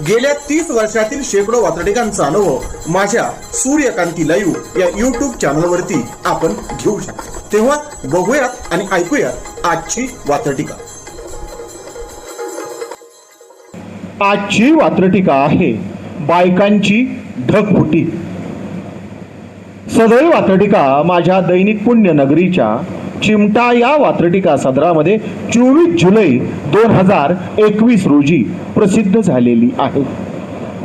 गेल्या तीस वर्षातील शेकडो वातडिकांचा अनुभव माझ्या सूर्यकांती लाईव्ह या युट्यूब चॅनलवरती आपण घेऊ शकतो. तेव्हा बघूयात आणि ऐकूयात आजची वातडिका आजची वात्रटिका आहे बायकांची ढगफुटी. सदैव वात्रटिका माझ्या दैनिक पुण्य नगरीच्या चिमटा या वात्रटिका सदरामध्ये चोवीस जुलै दोन हजार एकवीस रोजी प्रसिद्ध झालेली आहे.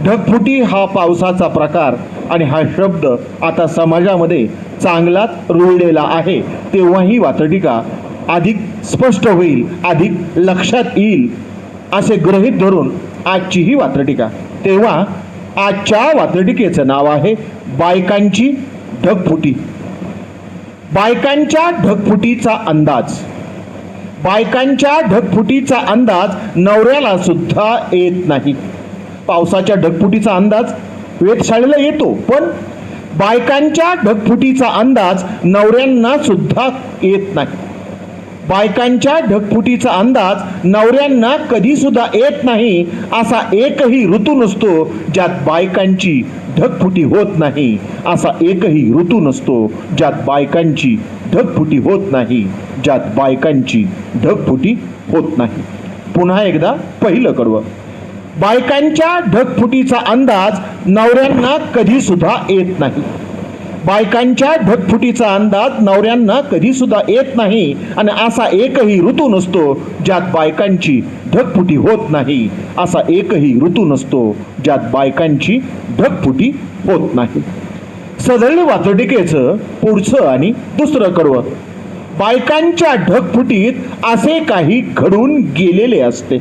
ढगफुटी हा पावसाचा प्रकार आणि हा शब्द आता समाजामध्ये चांगलाच रुळलेला आहे. तेव्हा ही वात्रटिका अधिक स्पष्ट होईल अधिक लक्षात येईल असे गृहीत धरून आजची ही वात्रटिका. तेव्हा आजच्या वात्रटिकेचं नाव आहे बायकांची ढगफुटी. बायकांच्या ढगफुटीचा अंदाज. बायकांच्या ढगफुटीचा अंदाज नवऱ्याला सुद्धा येत नाही. पावसाच्या ढगफुटीचा अंदाज वेधशाळेला येतो पण बायकांच्या ढगफुटीचा अंदाज नवऱ्यांना सुद्धा येत नाही. बायकांच्या ढगफुटीचा अंदाज नवऱ्यांना कधीसुद्धा येत नाही असा एकही ऋतू नसतो ज्यात बायकांची ढगफुटी होत नाही. असा एकही ऋतू नसतो ज्यात बायकांची ढगफुटी होत नाही ज्यात बायकांची ढगफुटी होत नाही. पुन्हा एकदा पहिलं कडवं. बायकांच्या ढगफुटीचा अंदाज नवऱ्यांना कधीसुद्धा येत नाही. बायकांच्या ढगफुटीचा अंदाज नवऱ्यांना कधी सुद्धा येत नाही. आणि असा एकही ऋतू नसतो ज्यात बायकांची ढगफुटी होत नाही. असा एकही ऋतू नसतो ज्यात बायकांची ढगफुटी होत नाही. सदळ वाचोडिकेचं पुढचं आणि दुसरं कडवं. बायकांच्या ढगफुटीत असे काही घडून गेलेले असते.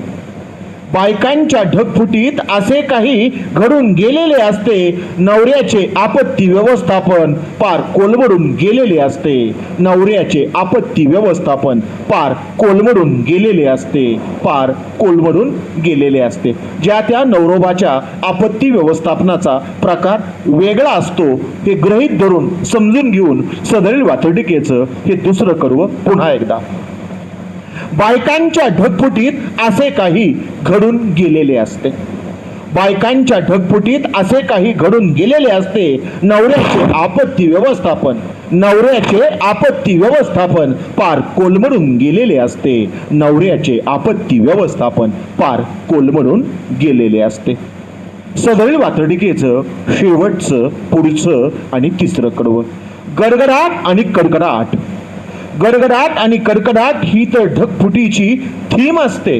बायकांच्या ढगफुटीत असे काही घडून गेलेले असते. नवऱ्याचे आपत्ती व्यवस्थापन पार कोलमडून गेलेले असते. नवऱ्याचे आपत्ती व्यवस्थापन पार कोलमडून गेलेले असते. पार कोलमडून गेलेले असते. ज्या त्या नवरोबाच्या आपत्ती व्यवस्थापनाचा प्रकार वेगळा असतो ते गृहीत धरून समजून घेऊन सदरील वातडिकेचं हे दुसरं कर्व पुन्हा एकदा. बायकांच्या ढगफुटीत असे काही घडून गेलेले असते. बायकांच्या ढगफुटीत असे काही घडून गेलेले असते. नवऱ्याचे आपत्ती व्यवस्थापन नवऱ्याचे आपत्ती व्यवस्थापन पार कोलमडून गेलेले असते. नवऱ्याचे आपत्ती व्यवस्थापन पार कोलमडून गेलेले असते. सदळी वातडिकेचं शेवटचं पुढचं आणि तिसरं कडवं. गडगडाट आणि कडकडाट. गडगडाट आणि कडकडाट ही तर ढगफुटीची थीम असते.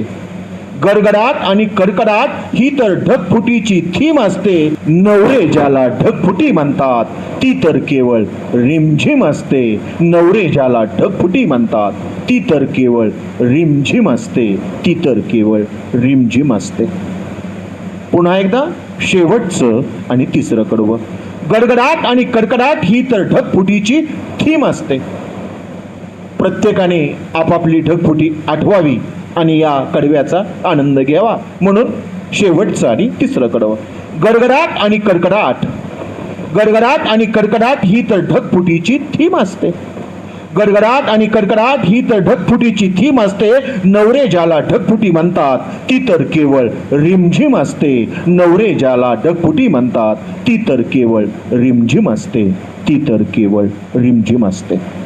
गडगडाट आणि कडकडाट ही तर ढगफुटीची थीम असते. नवरे ज्याला ढगफुटी म्हणतात ती तर केवळ रिमझिम असते. नवरे ज्याला ढगफुटी म्हणतात ती तर केवळ रिमझिम असते. ती तर केवळ रिमझिम असते. पुन्हा एकदा शेवटचं आणि तिसरं कडवं. गडगडाट आणि कडकडाट ही तर ढगफुटीची थीम असते. प्रत्येकाने आपापली ढगफुटी आठवावी आणि या कडव्याचा आनंद घ्यावा. म्हणून शेवटचं आणि तिसरं कडवं. गडगडाट आणि कडकडाट. गडगडाट आणि कडकडाट ही तर ढगफुटीची थीम असते. गडगडाट आणि कडकडाट ही तर ढगफुटीची थीम असते. नवरे ज्याला ढगफुटी म्हणतात ती तर केवळ रिमझिम असते. नवरे ज्याला ढगफुटी म्हणतात ती तर केवळ रिमझिम असते. ती तर केवळ रिमझिम असते.